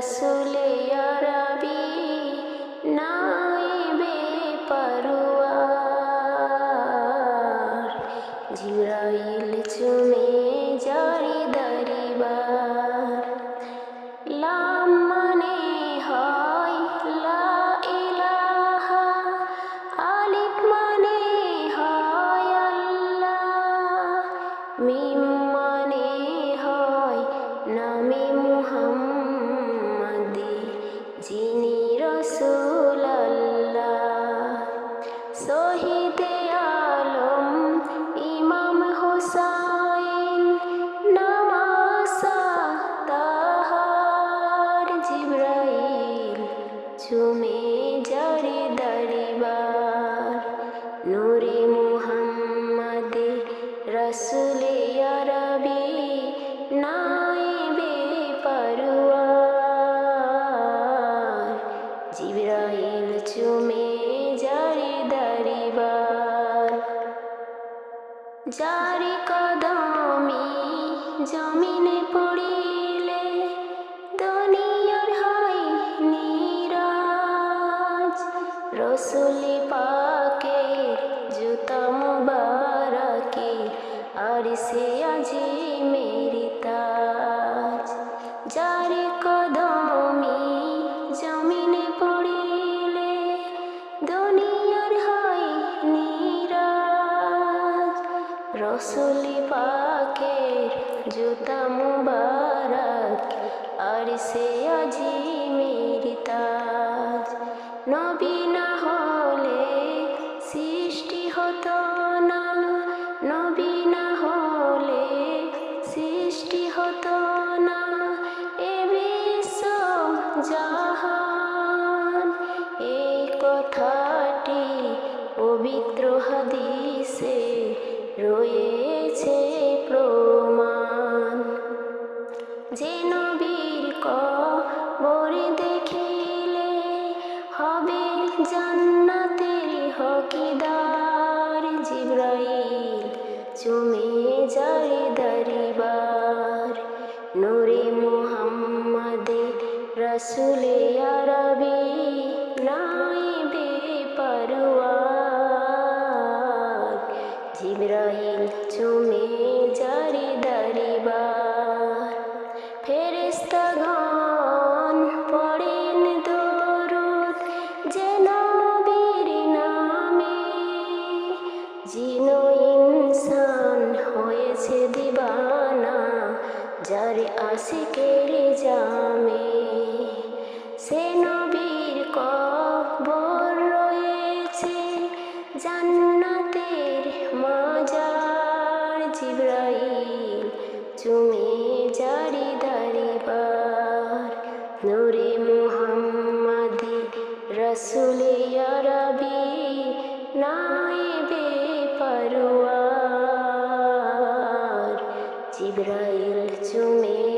রসুলে আরবি নাইবে পরওয়ার জিব্রাইল চুমে জারি দরিবার। লাম মানে হয় লা ইলাহা, আলিফ মানে হয় আল্লাহ। মিম চুমে জারি দারিবার নূরে মুহাম্মাদে রসুলে আরবি নাইবে পরওয়ার। জিব্রাইল চুমে জারি দারিবার জারি কদমি জমিনে রসুলি পাকের জুতা মুবারকে, আর সে আজি মেরি তাজ। জারি কদমি জমিনে পড়িলে দুনিয়ার হয় নিরাজ। রসুলি পাকের জুতা মুবারক, আর সে আজি মেরি তাজ। হতো না নবী না হলে সৃষ্টি হতো না এ বিশ্ব জাহান। এই কথাটি পবিত্র হাদিসে রয়েছে প্রমাণ। যে নবীর কবরে দেখিলে হবে যায় দরিবার। নূরে মুহাম্মদে রসুলে আরবি নাইবে পরওয়ার। জিব্রাইল চুমে জারি দরিবার। ফেরেস্তাগণ পড়েন দরুদ যে নবীর নামে। জিনো ইনসান আছে দিবানা, যার কেড়ে জামে সে নবীর কবর রয়েছে জান্নাতের মাজার। জিব্রাইল চুমে জারি দারিবার নুরে মোহাম্মদি রসুলে আরবি নাইবে ഇബ്രാഹിം ചുമേ